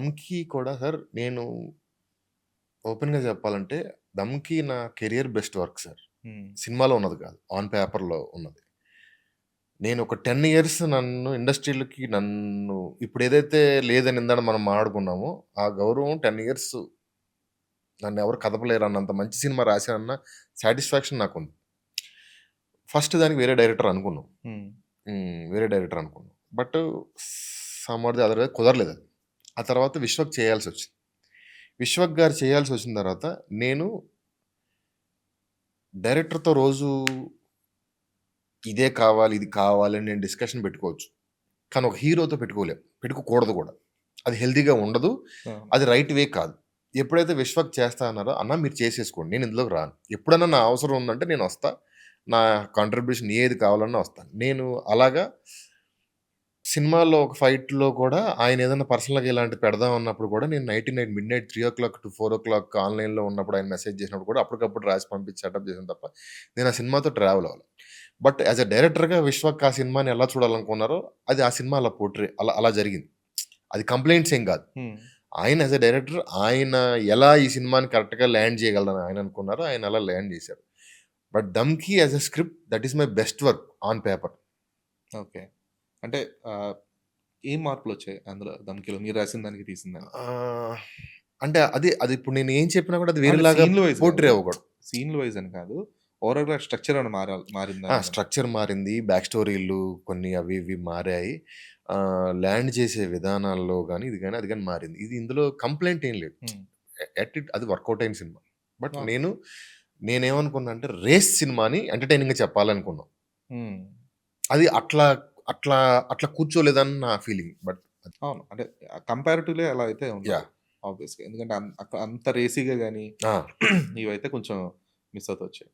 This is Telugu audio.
'దమ్‌కి' కూడా సార్ నేను ఓపెన్‌గా చెప్పాలంటే 'దమ్‌కి' నా కెరియర్ బెస్ట్ వర్క్ సార్. సినిమాలో ఉన్నది కాదు. ఆన్ పేపర్‌లో ఉన్నది. నేను ఒక 10 ఇయర్స్ నన్ను ఇండస్ట్రీ‌లోకి నన్ను ఇప్పుడేదైతే లేదని ఇందాక మనం మాట్లాడుకున్నామో, ఆ గౌరవం 10 ఇయర్స్ నన్నెవరు కదపలేరు అన్నంత మంచి సినిమా రాశానన్న సాటిస్ఫాక్షన్ నాకుంది. ఫస్ట్ దానికి వేరే డైరెక్టర్ అనుకున్నాం. వేరే డైరెక్టర్ అనుకున్నాం. But some or the other way కుదరలేదది. ఆ తర్వాత విశ్వక్ చేయాల్సొచ్చింది. విశ్వక్ గారు చేయాల్సొచ్చిన తర్వాత నేను డైరెక్టర్‌తో రోజు ఇదే కావాలి, ఇది కావాలి అని నేను డిస్కషన్ పెట్టుకోవచ్చు. కానీ ఒక హీరోతో పెట్టుకోలేం. పెట్టుకోకూడదు కూడా. అది హెల్తీగా ఉండదు. అది రైట్ వే కాదు. ఎప్పుడైతే విశ్వక్ చేస్తా అన్నారో, "అన్న మీరు చేసేసుకోండి. నేను ఇందులోకి రాను. ఎప్పుడన్నా నా అవసరం ఉందంటే నేనొస్తా. నా కాంట్రిబ్యూషన్ ఏది కావాలన్నా వస్తాను." నేను అలాగా సినిమాలో ఒక ఫైట్‌లో కూడా ఆయన ఏదైనా పర్సనల్‌గా ఇలాంటిది పెడదాం అన్నప్పుడు కూడా నేను నైట్ నైట్ మిడ్‌నైట్ 3:00-4:00 ఆన్‌లైన్‌లో ఉన్నప్పుడు ఆయన మెసేజ్ చేసినప్పుడు కూడా అప్పటికప్పుడు రాసి పంపించి సెటప్ చేశాను తప్ప, నేను ఆ సినిమాతో ట్రావెల్ అవ్వలే. బట్ యాస్ ఎ డైరెక్టర్‌గా విశ్వక్ ఆ సినిమాని ఎలా చూడాలనుకున్నారో, అది ఆ సినిమా అలా పోర్ట్రే అలా అలా జరిగింది. అది కంప్లెయింట్స్ ఏం కాదు. హ్మ్. ఆయన యాస్ ఎ డైరెక్టర్ ఆయన ఎలా ఈ సినిమాని కరెక్ట్‌గా ల్యాండ్ చేయగలరని ఆయన అనుకున్నారో, ఆయన అలా ల్యాండ్ చేశారు. But 'Dhamki' as a script that is my best work on paper. Okay. అంటే ఏం మార్పులొచ్చాయి అందులో 'దమ్‌కిలో' మీరు రాసిన దానికి, తీసిన? ఆహ్, అంటే అదే అది ఇప్పుడు నేను ఏం చెప్పినా కూడా అది వేరేలాగా పోర్ట్రే. అవ్వకూడదు. సీన్‌లు వైస్ అని కాదు. ఓవరాల్‌గా స్ట్రక్చర్ ఏమైనా మారాల్ మారిందా? స్ట్రక్చర్ మారింది. బ్యాక్ స్టోరీలు కొన్ని అవి ఇవి మారాయి. ల్యాండ్ చేసే విధానాల్లో గాని, ఇది గాని, అది గాని మారింది. ఇది ఇందులో కంప్లెయింట్ ఏం లేదు. ఎట్ ఇట్ అది వర్కౌట్ అయిన సినిమా. బట్. నేను నేనేమనుకున్నా అంటే రేస్ సినిమాని ఎంటర్‌టైనింగ్‌గా చెప్పాలనుకున్నాం. హ్మ్. అది అట్లా అట్లా అట్లా కూర్చోలేదని నా ఫీలింగ్. బట్ అవును. అంటే కంపారిటివ్‌లీ అలా అయితే. యాహ్! ఆబ్వియస్‌గా. ఎందుకంటే అంత రేసీగా ఆ! ఇవైతే కొంచెం మిస్ అవుతూ వచ్చాయి.